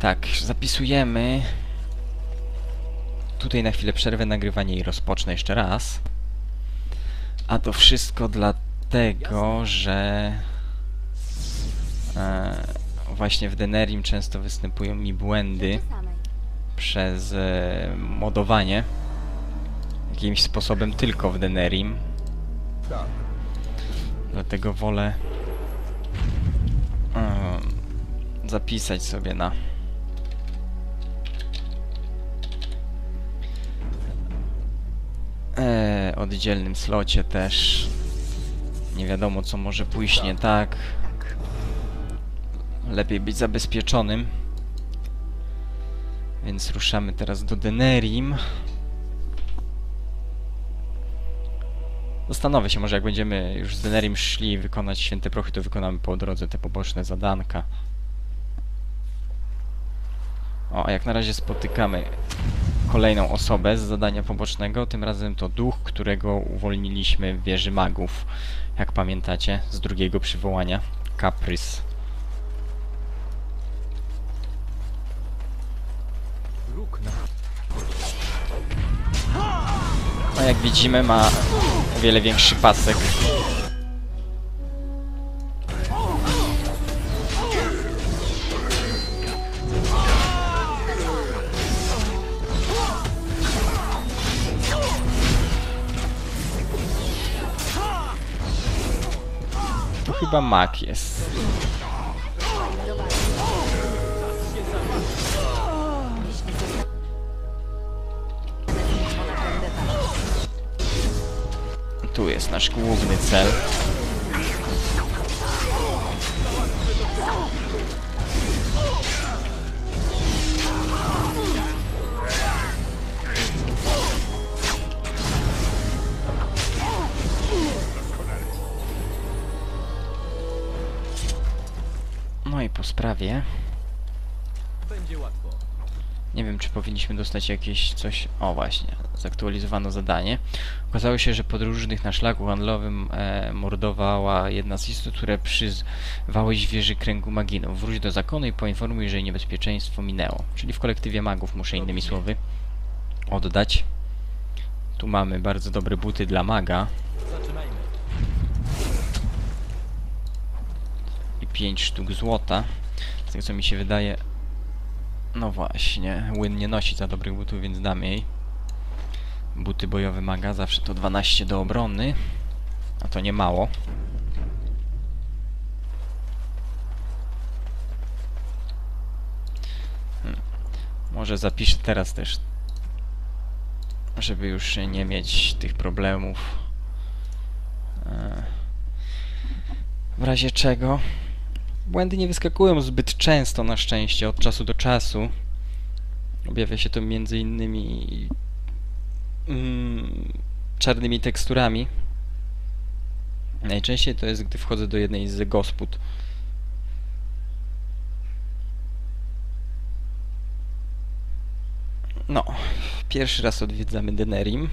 Tak, zapisujemy. Tutaj na chwilę przerwę nagrywanie i rozpocznę jeszcze raz. A to wszystko dlatego, że e, właśnie w Denerim często występują mi błędy przez e, modowanie jakimś sposobem tylko w Denerim. Dlatego wolę em, zapisać sobie na e, oddzielnym slocie też. Nie wiadomo co może pójść nie tak. Lepiej być zabezpieczonym. Więc ruszamy teraz do Denerim. Zastanowię się, może jak będziemy już z Denerim szli wykonać święte prochy, to wykonamy po drodze te poboczne zadanka. O, a jak na razie spotykamy kolejną osobę z zadania pobocznego, tym razem to duch, którego uwolniliśmy w wieży magów, jak pamiętacie, z drugiego przywołania, na... No jak widzimy ma o wiele większy pasek. Chyba mak jest. Tu jest nasz główny cel. Łatwo. Nie wiem, czy powinniśmy dostać jakieś coś. O, właśnie, zaktualizowano zadanie. Okazało się, że podróżnych na szlaku handlowym e, mordowała jedna z istot, które przyzwałeś wieży kręgu maginów. Wróć do zakonu i poinformuj, że jej niebezpieczeństwo minęło. Czyli w kolektywie magów, muszę innymi słowy oddać. Tu mamy bardzo dobre buty dla maga i 5 sztuk złota. Z tego co mi się wydaje. No właśnie, Łyn nie nosi za dobrych butów, więc dam jej. Buty bojowe maga, zawsze to 12 do obrony. A to nie mało. Hmm. Może zapiszę teraz też, żeby już nie mieć tych problemów. E, W razie czego Błędy nie wyskakują zbyt często na szczęście, od czasu do czasu. Objawia się to między innymi mm, czarnymi teksturami. Najczęściej to jest, gdy wchodzę do jednej z gospod. No, pierwszy raz odwiedzamy Denerim.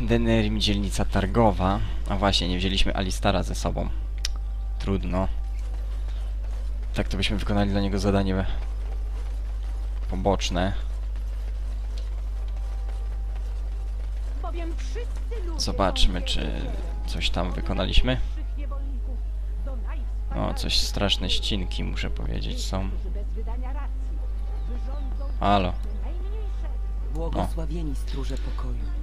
Denerim, dzielnica targowa. A właśnie, nie wzięliśmy Alistara ze sobą. Trudno. Tak to byśmy wykonali dla niego zadanie poboczne. Zobaczmy, czy coś tam wykonaliśmy. O, coś straszne ścinki, muszę powiedzieć, są. Halo. Błogosławieni stróże pokoju.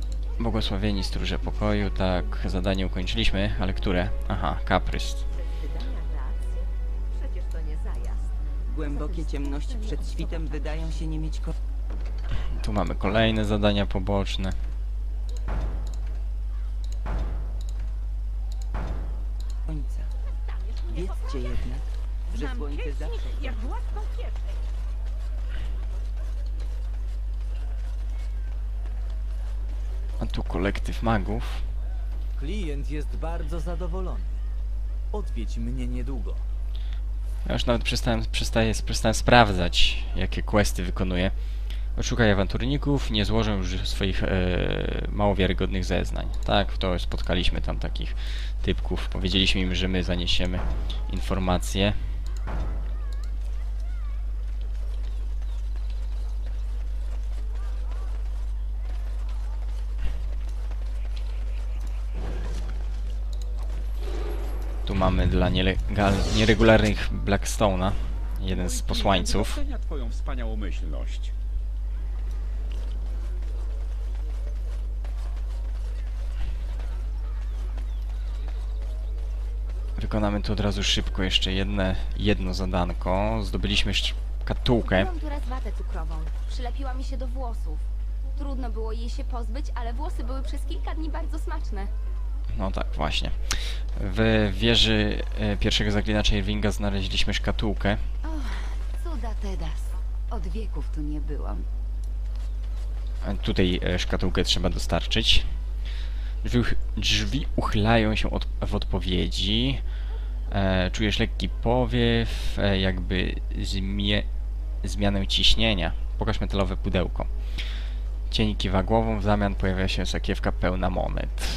Błogosławieni stróże pokoju, tak, zadanie ukończyliśmy, ale które? Aha, kaprys. Głębokie ciemności przed świtem wydają się nie mieć Tu mamy kolejne zadania poboczne. końca. Wiedzcie jednak, że słońce zawsze jak własną kieszeń. Tu kolektyw magów. Klient jest bardzo zadowolony. Odwiedź mnie niedługo. Ja już nawet przestałem, przestaję, przestałem sprawdzać, jakie questy wykonuję. Oszukaj awanturników, nie złożę już swoich e, mało wiarygodnych zeznań. Tak, to spotkaliśmy tam takich typków. Powiedzieliśmy im, że my zaniesiemy informacje. Mamy dla nielegal, nieregularnych Blackstone'a jeden z posłańców. Docenia twoją wspaniałomyślność. Wykonamy tu od razu szybko jeszcze jedne, jedno zadanko. Zdobyliśmy szkatułkę. Kupiłam tu raz watę cukrową. Przylepiła mi się do włosów. Trudno było jej się pozbyć, ale włosy były przez kilka dni bardzo smaczne. No tak, właśnie. W wieży e, pierwszego zaklinacza Irvinga znaleźliśmy szkatułkę. Cuda. Od wieków tu nie byłam. E, Tutaj e, szkatułkę trzeba dostarczyć. Drzwi, uch- drzwi uchylają się od, w odpowiedzi. E, czujesz lekki powiew, e, jakby zmie, zmianę ciśnienia. Pokaż metalowe pudełko. Cień kiwa głową, w zamian pojawia się sakiewka pełna monet.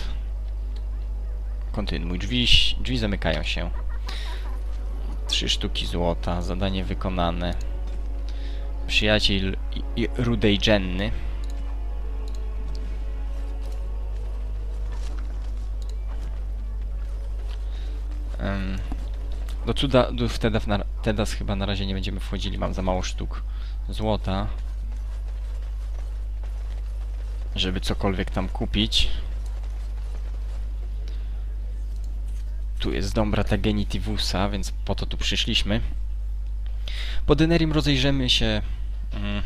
Kontynuuj. Drzwi, drzwi zamykają się. Trzy sztuki złota. Zadanie wykonane. Przyjaciel rudej. Em, do cuda, do wtedy na, chyba na razie nie będziemy wchodzili, mam za mało sztuk złota. Żeby cokolwiek tam kupić. Tu jest dom brata Genitivusa, więc po to tu przyszliśmy. Po Denerim rozejrzymy się... Mm,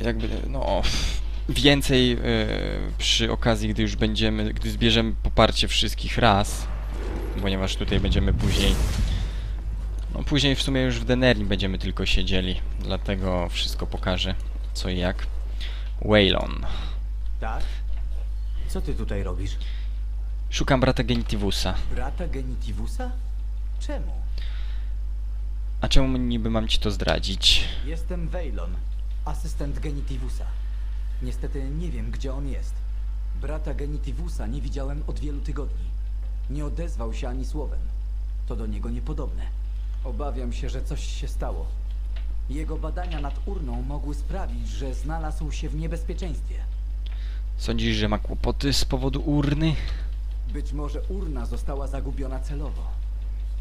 jakby, no... Więcej e, przy okazji, gdy już będziemy, gdy zbierzemy poparcie wszystkich ras, ponieważ tutaj będziemy później, no później w sumie już w Denerim będziemy tylko siedzieli, dlatego wszystko pokażę, co i jak. Waylon. Tak? Co ty tutaj robisz? Szukam brata Genitivusa. Brata Genitivusa? Czemu? A czemu niby mam ci to zdradzić? Jestem Weylon, asystent Genitivusa. Niestety nie wiem, gdzie on jest. Brata Genitivusa nie widziałem od wielu tygodni. Nie odezwał się ani słowem. To do niego niepodobne. Obawiam się, że coś się stało. Jego badania nad urną mogły sprawić, że znalazł się w niebezpieczeństwie. Sądzisz, że ma kłopoty z powodu urny? Być może urna została zagubiona celowo.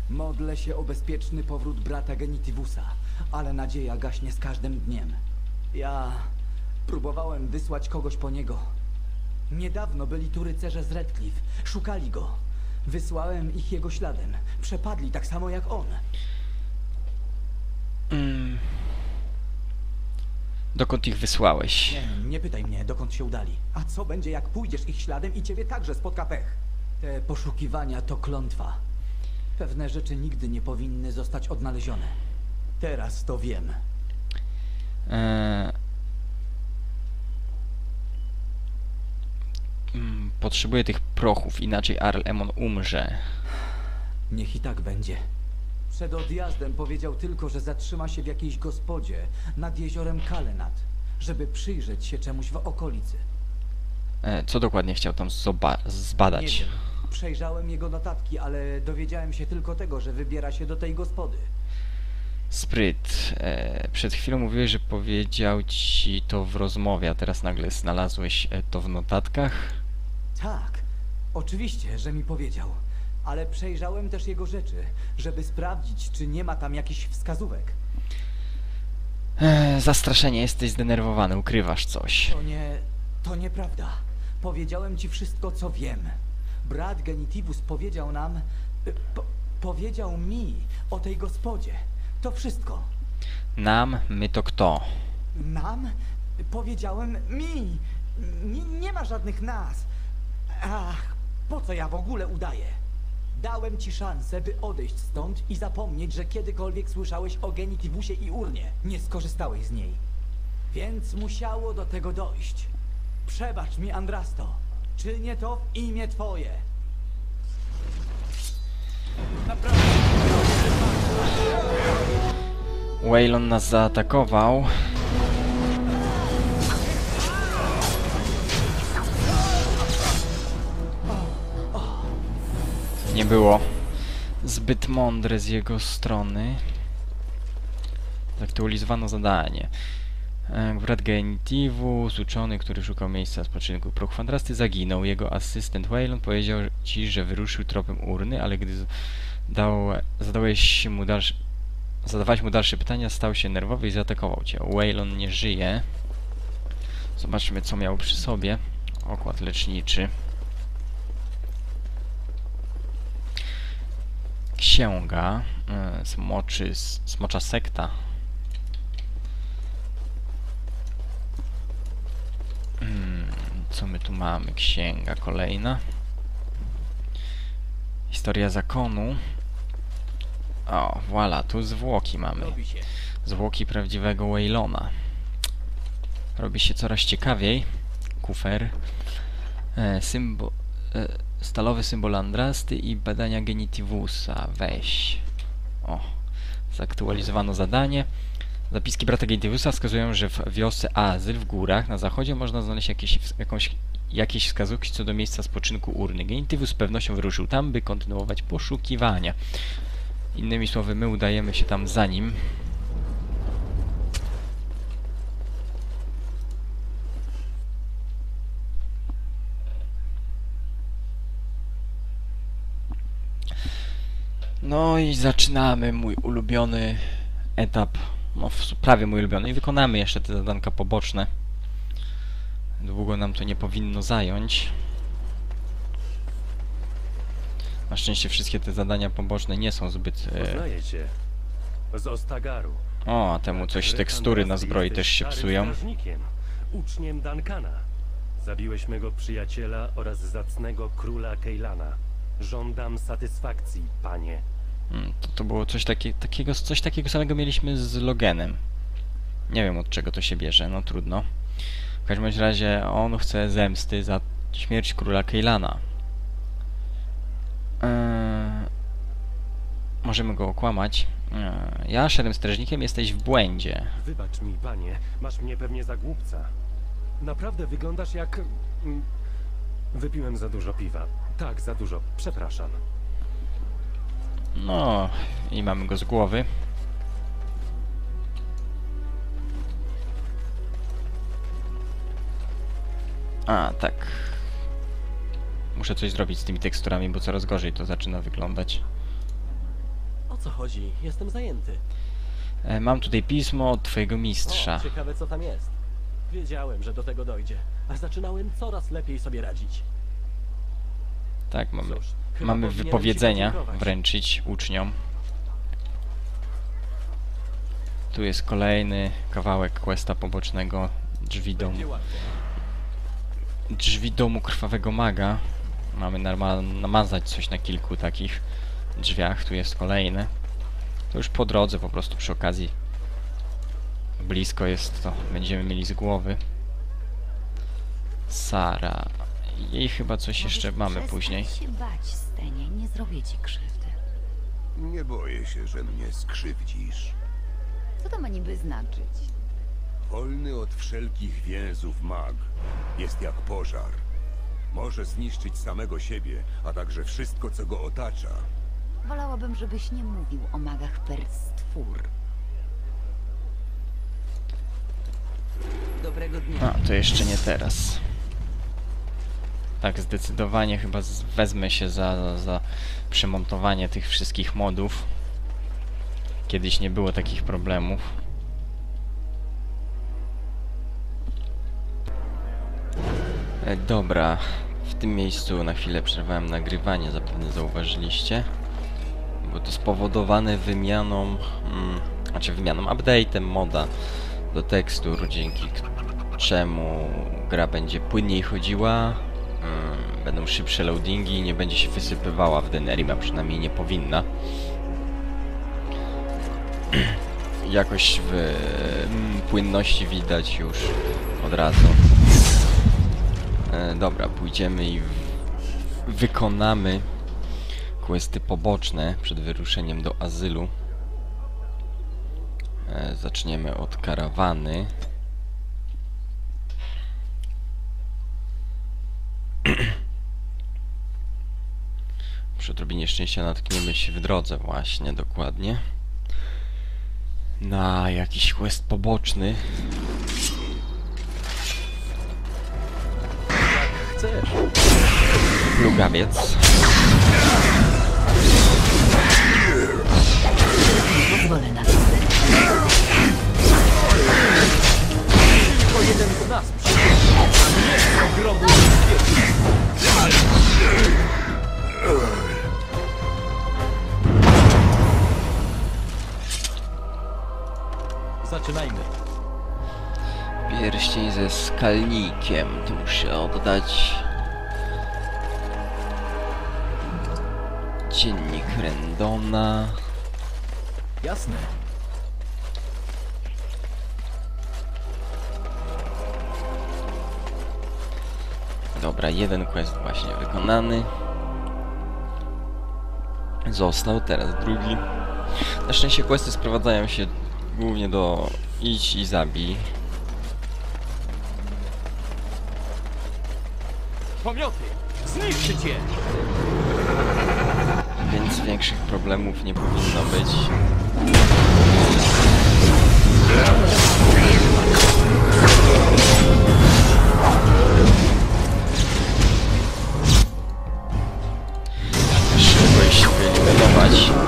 Modlę się o bezpieczny powrót brata Genitivusa, ale nadzieja gaśnie z każdym dniem. Ja próbowałem wysłać kogoś po niego. Niedawno byli tu rycerze z Redcliffe. Szukali go. Wysłałem ich jego śladem. Przepadli tak samo jak on. Mm. Dokąd ich wysłałeś? Nie, nie pytaj mnie, dokąd się udali. A co będzie, jak pójdziesz ich śladem i ciebie także spotka pech? Te poszukiwania to klątwa. Pewne rzeczy nigdy nie powinny zostać odnalezione. Teraz to wiem. Eee... Mm, Potrzebuję tych prochów, inaczej Arl Emon umrze. Niech i tak będzie. Przed odjazdem powiedział tylko, że zatrzyma się w jakiejś gospodzie nad jeziorem Kalenat, żeby przyjrzeć się czemuś w okolicy. E, co dokładnie chciał tam zoba- Nie zbadać? wiem. Przejrzałem jego notatki, ale dowiedziałem się tylko tego, że wybiera się do tej gospody. Spryt. E, przed chwilą mówiłeś, że powiedział ci to w rozmowie, a teraz nagle znalazłeś e, to w notatkach? Tak, oczywiście, że mi powiedział. Ale przejrzałem też jego rzeczy, żeby sprawdzić, czy nie ma tam jakichś wskazówek. E, zastraszenie, jesteś zdenerwowany, ukrywasz coś. To nie... to nieprawda. Powiedziałem ci wszystko, co wiem. Brat Genitivus powiedział nam... y, Po, powiedział mi o tej gospodzie. To wszystko. Nam, my to kto? Nam? Powiedziałem mi. Nie, nie ma żadnych nas. Ach, po co ja w ogóle udaję? Dałem ci szansę, by odejść stąd i zapomnieć, że kiedykolwiek słyszałeś o genitivusie i urnie. Nie skorzystałeś z niej. Więc musiało do tego dojść. Przebacz mi, Andrasto. Czynię to imię twoje. Waylon nas zaatakował. Nie było zbyt mądre z jego strony. Zaktualizowano zadanie. E, Brat Genitivus, uczony, który szukał miejsca spoczynku Prokwandrasty, zaginął. Jego asystent Waylon powiedział ci, że wyruszył tropem urny, ale gdy zadałeś mu dalsze, zadawałeś mu dalsze pytania, stał się nerwowy i zaatakował cię. Waylon nie żyje. Zobaczmy, co miał przy sobie. Okład leczniczy. Księga. e, Smoczy, s- smocza sekta. Mm, Co my tu mamy? Księga kolejna. Historia zakonu. O, voilà, tu zwłoki mamy. Zwłoki prawdziwego Waylona. Robi się coraz ciekawiej. Kufer. E, symbo, e, stalowy symbol Andrasty i badania Genitivusa. Weź. O, zaktualizowano zadanie. Zapiski brata Genitivusa wskazują, że w wiosce Azyl w górach na zachodzie można znaleźć jakieś, jakąś, jakieś wskazówki co do miejsca spoczynku urny. Genitivus z pewnością wyruszył tam, by kontynuować poszukiwania. Innymi słowy, my udajemy się tam za nim. No i zaczynamy mój ulubiony etap. No, prawie mój ulubiony. I wykonamy jeszcze te zadanka poboczne. Długo nam to nie powinno zająć. Na szczęście wszystkie te zadania poboczne nie są zbyt... E... Z Ostagaru. O, a temu coś tekstury na zbroi też się psują. uczniem Duncana. Zabiłeś mego przyjaciela oraz zacnego króla Keilana. Żądam satysfakcji, panie. Mm, To, to było coś takie, takiego, coś takiego samego mieliśmy z Logenem. Nie wiem od czego to się bierze, no trudno. W każdym razie on chce zemsty za śmierć króla Keilana. Eee, możemy go okłamać. Eee, ja, szarym strażnikiem, jesteś w błędzie. Wybacz mi, panie, masz mnie pewnie za głupca. Naprawdę wyglądasz jak... mm, Wypiłem za dużo piwa. Tak, za dużo. Przepraszam. No, i mamy go z głowy. A, tak. Muszę coś zrobić z tymi teksturami, bo coraz gorzej to zaczyna wyglądać. O co chodzi? Jestem zajęty. E, mam tutaj pismo od twojego mistrza. O, ciekawe co tam jest. Wiedziałem, że do tego dojdzie, a zaczynałem coraz lepiej sobie radzić. Tak, mamy, Cóż, chyba mamy powinienem wypowiedzenia podziękować. wręczyć uczniom. Tu jest kolejny kawałek questa pobocznego drzwi domu. Łatwo. drzwi domu krwawego maga. Mamy namazać coś na kilku takich drzwiach. Tu jest kolejny. To już po drodze, po prostu przy okazji. Blisko jest to. Będziemy mieli z głowy. Sara. Jej chyba coś jeszcze mamy później. się bać, Stenie. Nie zrobię ci krzywdy. Nie boję się, że mnie skrzywdzisz. Co to ma niby znaczyć? Wolny od wszelkich więzów mag jest jak pożar. Może zniszczyć samego siebie, a także wszystko, co go otacza. Wolałabym, żebyś nie mówił o magach per stwór. Dobrego dnia. A, to jeszcze nie teraz. Tak, zdecydowanie chyba wezmę się za, za przemontowanie tych wszystkich modów. Kiedyś nie było takich problemów. E, dobra, w tym miejscu na chwilę przerwałem nagrywanie, zapewne zauważyliście. Było to spowodowane wymianą, mm, znaczy wymianą, update'em moda do tekstur, dzięki czemu gra będzie płynniej chodziła, będą szybsze loadingi, nie będzie się wysypywała w Denerim, a przynajmniej nie powinna. Jakość w mm, płynności widać już od razu. E, dobra, pójdziemy i wykonamy questy poboczne przed wyruszeniem do azylu. E, zaczniemy od karawany. Przy odrobinie szczęścia natkniemy się w drodze właśnie, dokładnie. Na jakiś quest poboczny. Chcesz? Plugawiec. Pozwolę na. Tylko jeden z nas a nie ogromu świetnie. Zaczynajmy. Pierścień ze skalnikiem. Tu muszę oddać. Dziennik Rendona. Jasne. Dobra, jeden quest właśnie wykonany. Został, teraz drugi. Na szczęście questy sprowadzają się głównie do idź i zabij. Pomioty! Zniszczyć je! Więc większych problemów nie powinno być. Szybko iść wyeliminować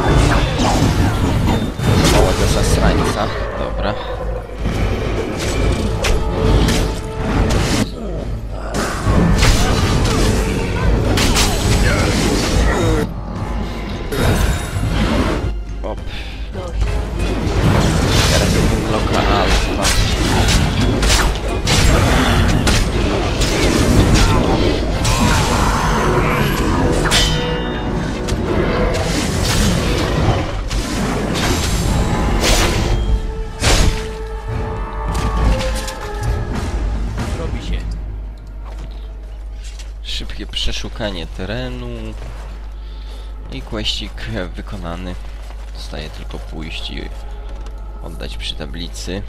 zasrańca. Dobra. Przeszukanie terenu. I kłeścik wykonany. Zostaje tylko pójść i oddać przy tablicy.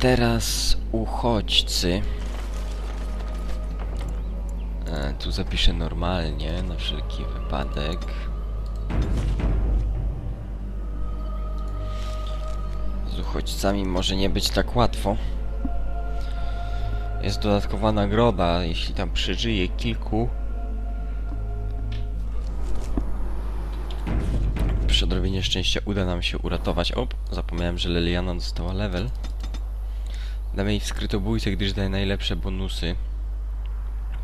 Teraz uchodźcy. E, tu zapiszę normalnie, na wszelki wypadek. Z uchodźcami może nie być tak łatwo. Jest dodatkowa nagroda, jeśli tam przeżyje kilku. Przy odrobinie szczęścia uda nam się uratować. O, zapomniałem, że Leliana dostała level. Damy jej w skrytobójce, gdyż daje najlepsze bonusy.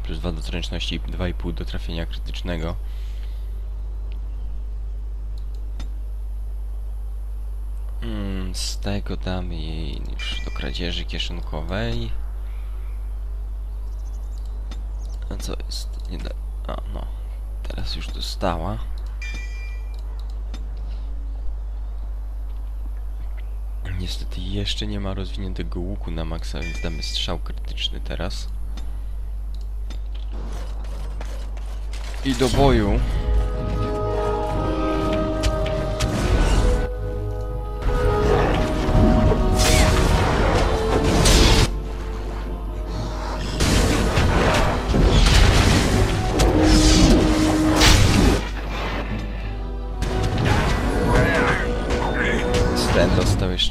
Plus 2 do zręczności i 2,5 do trafienia krytycznego. Z tego damy jej już do kradzieży kieszonkowej. A co jest? Nie da... A, no. Teraz już dostała. Niestety jeszcze nie ma rozwiniętego łuku na maksa, więc damy strzał krytyczny teraz. I do boju.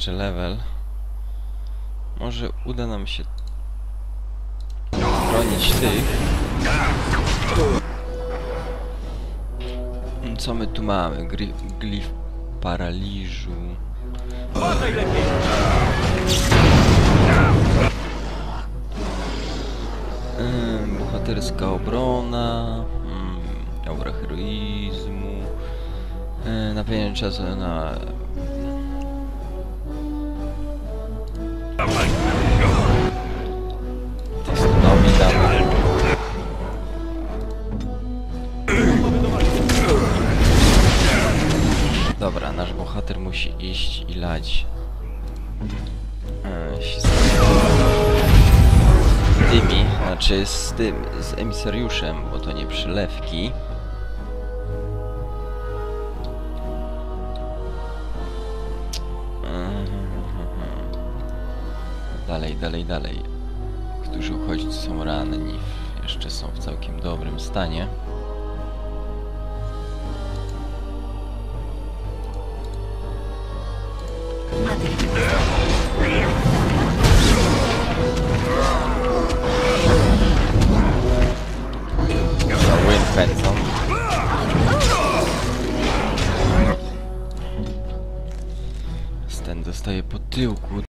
Jeszcze level. Może uda nam się bronić tych. Co my tu mamy? Gri glif paraliżu. Bohaterska obrona. Mm, Aura heroizmu. E, na pewien czas na... Dobra, nasz bohater musi iść i lać. E, się z tymi, znaczy z tym, z emisariuszem, bo to nie przylewki. Dalej, dalej, dalej. Którzy uchodźcy są ranni, jeszcze są w całkiem dobrym stanie.